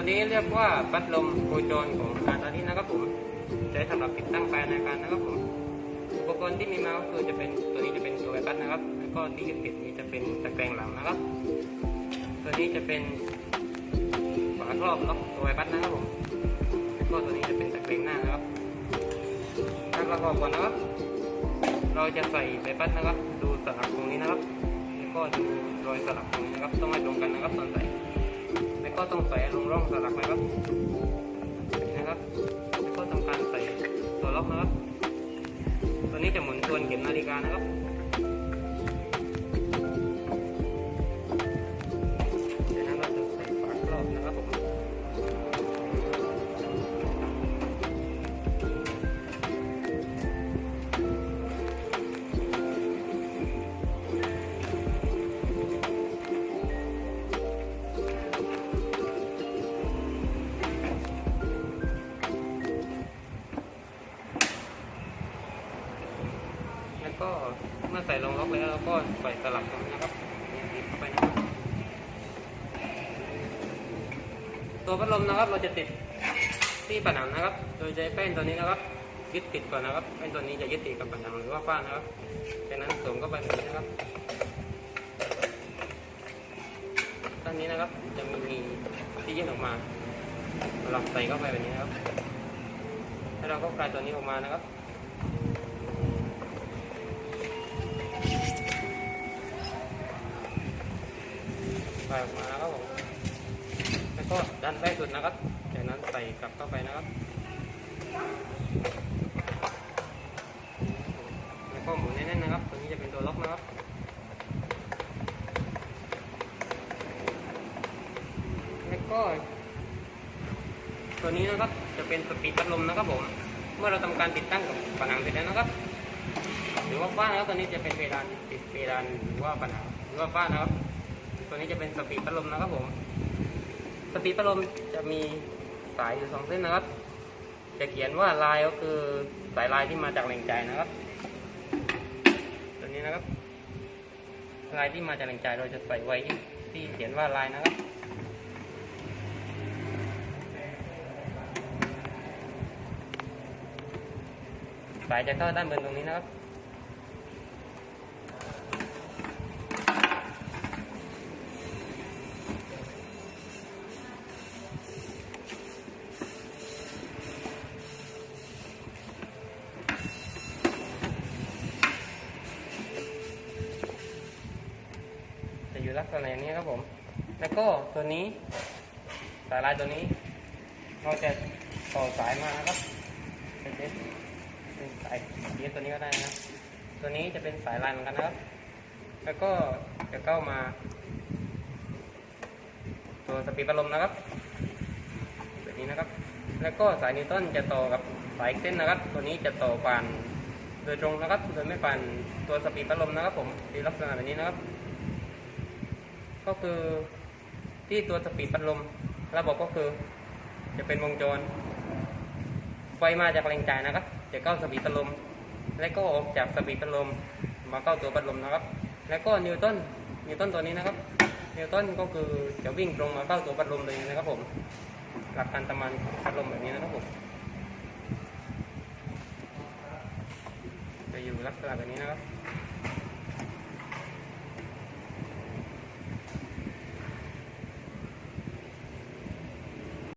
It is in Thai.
ตัวนี้เรียกว่าพัดลมโคจรของอาตานี้นะครับผมใช้สำหรับติดตั้งภายในอารนะครับผมอุปกรณ์ที่มีมาก็คือจะเป็นตัวนี้จะเป็นตัวใบพัดนะครับ แล้วก็ที่ยึดติดนี้จะเป็นตะแกรงหลังนะครับ ตัวนี้จะเป็นฝาครอบล็อกตัวใบพัดนะครับผมแล้วก็ตัวนี้จะเป็นตะแกรงหน้านะครับการประกอบก่อนนะครับ เราจะใส่ใบพัดนะครับ ดูสลักตรงนี้นะครับ แล้วก็ดูรอยสลักตรงนี้นะครับ ต้องให้ตรงกันนะครับตอนใส่ ก็ต้องใส่ลงร่องสลักนะครับนะครับแล้วก็ทำการใส่ตัวล็อกนะครับ ตัวนี้จะหมุนทวนเข็มนาฬิกานะครับจากนั้นเราจะใส่ฝาครอบนะครับผม ก็เมื่อใส่ลงล็อกแล้วเราก็ใส่สลับตรงนี้นะครับติดเข้าไปนะครับ ตัวพัดลมนะครับเราจะติดที่ผนังนะครับ โดยใช้แป้นตัวนี้นะครับ ยึดติดก่อนนะครับแป้นตัวนี้จะยึดติดกับผนังหรือว่าฝ้านะครับจากนั้นสวมเข้าไปแบบนี้นะครับด้านนี้นะครับจะมีที่ยื่นออกมาเราใส่เข้าไปแบบนี้นะครับแล้วเราก็คลายตัวนี้ออกมานะครับ ออกมานะครับผมแล้วก็ดันไปสุดนะครับ จากนั้นใส่กลับเข้าไปนะครับ แล้วก็หมุนแน่นๆนะครับ ตัวนี้จะเป็นตัวล็อกนะครับแล้วก็ ตัวนี้นะครับจะเป็นสปีดพัดลมนะครับผม เมื่อเราทำการติดตั้งกับผนังเสร็จแล้วนะครับหรือว่าฝ้านะครับตัวนี้จะเป็นเพดานติดเพดานหรือว่าผนังหรือว่าฝ้านะครับ ตัวนี้จะเป็นสปีดพัดลมนะครับผม สปีดพัดลมจะมีสายอยู่สองเส้นนะครับ จะเขียนว่าลายก็คือสายลายที่มาจากแหล่งจ่ายนะครับ ตัวนี้นะครับ ลายที่มาจากแหล่งจ่ายเราจะใส่ไว้ที่ที่เขียนว่าลายนะครับสายจะเข้าด้านบนตรงนี้นะครับ ลักษณะนี้ครับผม แล้วก็ตัวนี้ สายลายตัวนี้ เราจะต่อสายมานะครับเป็นเอสเป็นสายเอสตัวนี้ก็ได้นะตัวนี้จะเป็นสายลายเหมือนกันนะครับ แล้วก็จะเข้ามา ตัวสปีดพัดลมนะครับแบบนี้นะครับ แล้วก็สายนิวตันจะต่อกับสายเส้นนะครับ ตัวนี้จะต่อผ่านโดยตรงนะครับ โดยไม่ผ่านตัวสปีดพัดลมนะครับ ผมในลักษณะแบบนี้นะครับ ก็คือที่ตัวสปีดพัดลม ระบบก็คือจะเป็นวงจร ไฟมาจากแรงจ่ายนะครับ จะเข้าสปีดพัดลม และก็ออกจากสปีดพัดลม มาเข้าตัวพัดลมนะครับ แล้วก็นิวตันนิวตันตัวนี้นะครับ นิวตันก็คือจะวิ่งตรงมาเข้าตัวพัดลมเลยนะครับผม หลักการทำงานของพัดลมแบบนี้นะครับผม จะอยู่ลักษณะแบบนี้นะครับ